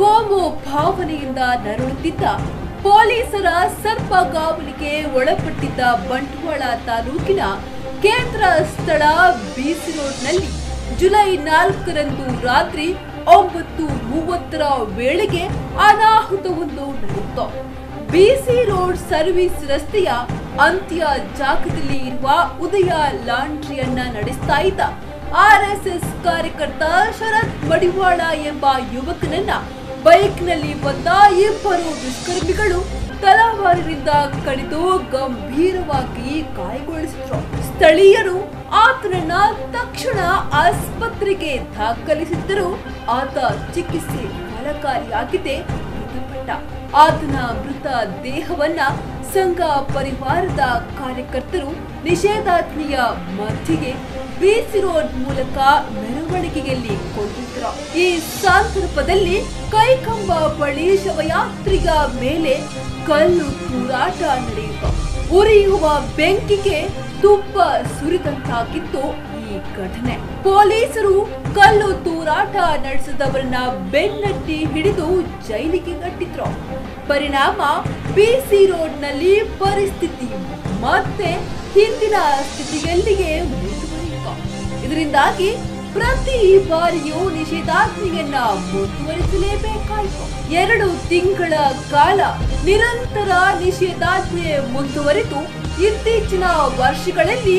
ಕೋಮು ಭಾವನೆಯಿಂದ ನರಳುತ್ತಿದ್ದ ಪೊಲೀಸರ ಸರ್ಪಗಾವಲಿಗೆ ಒಳಪಟ್ಟಿದ್ದ ಬಂಟ್ವಾಳ ತಾಲೂಕಿನ ಕೇಂದ್ರ ಸ್ಥಳ ಬಿಸಿ ರೋಡ್ನಲ್ಲಿ ಜುಲೈ ನಾಲ್ಕರಂದು ರಾತ್ರಿ ಒಂಬತ್ತು ಮೂವತ್ತರ ವೇಳೆಗೆ ಅನಾಹುತವೊಂದು ನಡೆಯಿತು. ಬಿಸಿ ರೋಡ್ ಸರ್ವಿಸ್ ರಸ್ತೆಯ ಅಂತ್ಯ ಜಾಗದಲ್ಲಿ ಇರುವ ಉದಯ ಲಾಂಡ್ರಿಯನ್ನ ನಡೆಸ್ತಾ ಇದ್ದ ಎಸ್ ಕಾರ್ಯಕರ್ತ ಶರತ್ ಮಡಿವಾಳ ಎಂಬ ಯುವಕನನ್ನ ಬೈಕ್ನಲ್ಲಿ ಬಂದ ಇಬ್ಬರು ದುಷ್ಕರ್ಮಿಗಳು ತಲವಾರಿನಿಂದ ಕಡಿದು ಗಂಭೀರವಾಗಿ ಗಾಯಗೊಳಿಸಿದ್ರು. ಸ್ಥಳೀಯರು ಆತನನ್ನ ತಕ್ಷಣ ಆಸ್ಪತ್ರೆಗೆ ದಾಖಲಿಸಿದ್ದರು. ಆತ ಚಿಕಿತ್ಸೆ ಫಲಕಾರಿಯಾಗಿದೆ. ಮೃತಪಟ್ಟ ಆತನ ಮೃತ ದೇಹವನ್ನ ಸಂಘ ಪರಿವಾರದ ಕಾರ್ಯಕರ್ತರು ನಿಷೇಧಾಜ್ಞೆಯ ಮಧ್ಯೆಗೆ ಬಿಸಿ ರೋಡ್ ಮೂಲಕ ಮೆರವಣಿಗೆಯಲ್ಲಿ ಕೊಟ್ಟಿದ್ರ ಈ ಸಂದರ್ಭದಲ್ಲಿ ಕೈಕಂಬ ಬಳಿ ಶವಯಾತ್ರಿಗ ಮೇಲೆ ಕಲ್ಲು ತೂರಾಟ ನಡೆಯಿತು. ಉರಿಯುವ ಬೆಂಕಿಗೆ ತುಪ್ಪ ಸುರಿದಂತಾಗಿತ್ತು ಈ ಘಟನೆ. ಪೊಲೀಸರು ಕಲ್ಲು ತೂರಾಟ ನಡೆಸಿದವರನ್ನ ಬೆನ್ನಟ್ಟಿ ಹಿಡಿದು ಜೈಲಿಗೆ ಕಟ್ಟಿದ್ರು. ಪರಿಣಾಮ ಬಿಸಿ ರೋಡ್ನಲ್ಲಿ ಪರಿಸ್ಥಿತಿ ಮತ್ತೆ ಹಿಂದಿನ ಸ್ಥಿತಿಯಲ್ಲಿಗೆ ಮುಂದುವರಿಯಿತು. ಇದರಿಂದಾಗಿ ಪ್ರತಿ ಬಾರಿಯೂ ನಿಷೇಧಾಜ್ಞೆಯನ್ನ ಮುಂದುವರಿಸಲೇಬೇಕಾಯಿತು. ಎರಡು ತಿಂಗಳ ಕಾಲ ನಿರಂತರ ನಿಷೇಧಾಜ್ಞೆ ಮುಂದುವರಿದು ಇತ್ತೀಚಿನ ವರ್ಷಗಳಲ್ಲಿ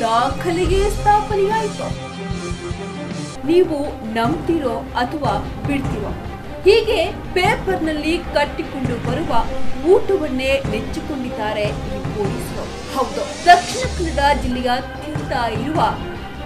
ದಾಖಲೆಗೆ ಸ್ಥಾಪನೆಯಾಯಿತು. ನೀವು ನಂಬ್ತಿರೋ ಅಥವಾ ಬಿಡ್ತಿರೋ, ಹೀಗೆ ಪೇಪರ್ನಲ್ಲಿ ಕಟ್ಟಿಕೊಂಡು ಬರುವ ಊಟವನ್ನೇ ನೆಚ್ಚಿಕೊಂಡಿದ್ದಾರೆ ಈ ಪೊಲೀಸರು. ಹೌದು, ದಕ್ಷಿಣ ಕನ್ನಡ ಜಿಲ್ಲೆಯಾದ್ಯಂತ ಇರುವ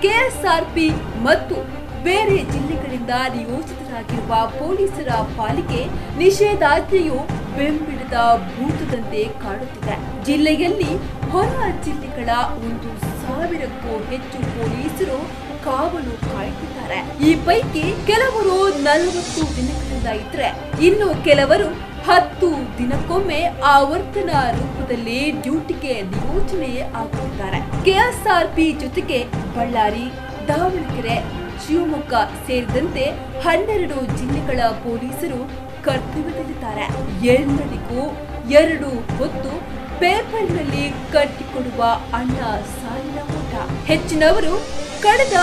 ಕೆಎಸ್ಆರ್ಪಿ ಮತ್ತು ಬೇರೆ ಜಿಲ್ಲೆಗಳಿಂದ ನಿಯೋಜಿತರಾಗಿರುವ ಪೊಲೀಸರ ಪಾಲಿಗೆ ನಿಷೇಧಾಜ್ಞೆಯು ಬೆಂಬಿಡಿದ ಭೂತದಂತೆ ಕಾಡುತ್ತಿದೆ. ಜಿಲ್ಲೆಯಲ್ಲಿ ಹೊರ ಜಿಲ್ಲೆಗಳ ಒಂದು ಸಾವಿರಕ್ಕೂ ಹೆಚ್ಚು ಪೊಲೀಸರು ಕಾವಲು ಕಾಯುತ್ತಿದ್ದಾರೆ. ಈ ಪೈಕಿ ಕೆಲವರು ನಲವತ್ತು ದಿನಗಳಿಂದ ಇದ್ರೆ, ಇನ್ನು ಕೆಲವರು ಹತ್ತು ದಿನಕ್ಕೊಮ್ಮೆ ಆವರ್ತನ ರೂಪದಲ್ಲಿ ಡ್ಯೂಟಿಗೆ ನಿಯೋಜನೆ ಆಗುತ್ತಿದ್ದಾರೆ ಕೆಎಸ್ಆರ್ಪಿ ಜೊತೆಗೆ ಬಳ್ಳಾರಿ, ದಾವಣಗೆರೆ, ಶಿವಮೊಗ್ಗ ಸೇರಿದಂತೆ ಹನ್ನೆರಡು ಜಿಲ್ಲೆಗಳ ಪೊಲೀಸರು ಕರ್ತವ್ಯದಲ್ಲಿದ್ದಾರೆ. ಎಲ್ಲರಿಗೂ ಎರಡು ಹೊತ್ತು ಪೇಪರ್ನಲ್ಲಿ ಕಟ್ಟಿಕೊಡುವ ಅಣ್ಣ ಸಾಲಿನ ಊಟ ಹೆಚ್ಚಿನವರು ಕಳೆದ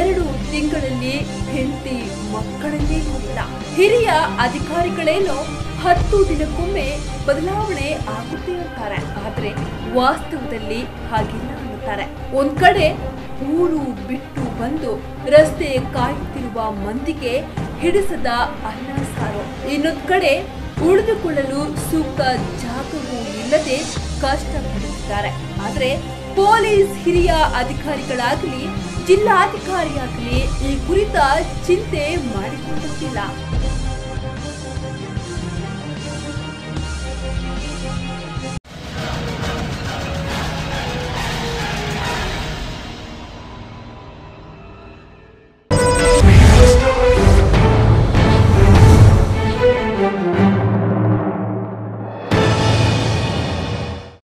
ಎರಡು ತಿಂಗಳಲ್ಲಿ ಹೆಂಡತಿ ಮಕ್ಕಳನ್ನೇ ನೋಡಿಲ್ಲ ಹಿರಿಯ ಅಧಿಕಾರಿಗಳೇನೋ ಹತ್ತು ದಿನಕ್ಕೊಮ್ಮೆ ಬದಲಾವಣೆ ಆಗುತ್ತೆ ಅಂತಾರೆ. ಆದ್ರೆ ವಾಸ್ತವದಲ್ಲಿ ಹಾಗಿಲ್ಲ ಅನ್ನುತ್ತಾರೆ ಒಂದ್ ಕಡೆ ಊರು ಬಿಟ್ಟು ಬಂದು ರಸ್ತೆ ಕಾಯುತ್ತಿರುವ ಮಂದಿಗೆ ಹಿಡಿಸದ ಅನ್ನ ಸಾರು. ಇನ್ನೊಂದ್ ಕಡೆ ಉಳಿದುಕೊಳ್ಳಲು ಸೂಕ್ತ ಜಾಗವೂ ಇಲ್ಲದೆ ಕಷ್ಟಪಡುತ್ತಿದ್ದಾರೆ ಆದ್ರೆ ಪೊಲೀಸ್ ಹಿರಿಯ ಅಧಿಕಾರಿಗಳಾಗಲಿ, ಜಿಲ್ಲಾಧಿಕಾರಿಯಾಗಲಿ ಈ ಕುರಿತ ಚಿಂತೆ ಮಾಡಿಕೊಂಡಿಲ್ಲ.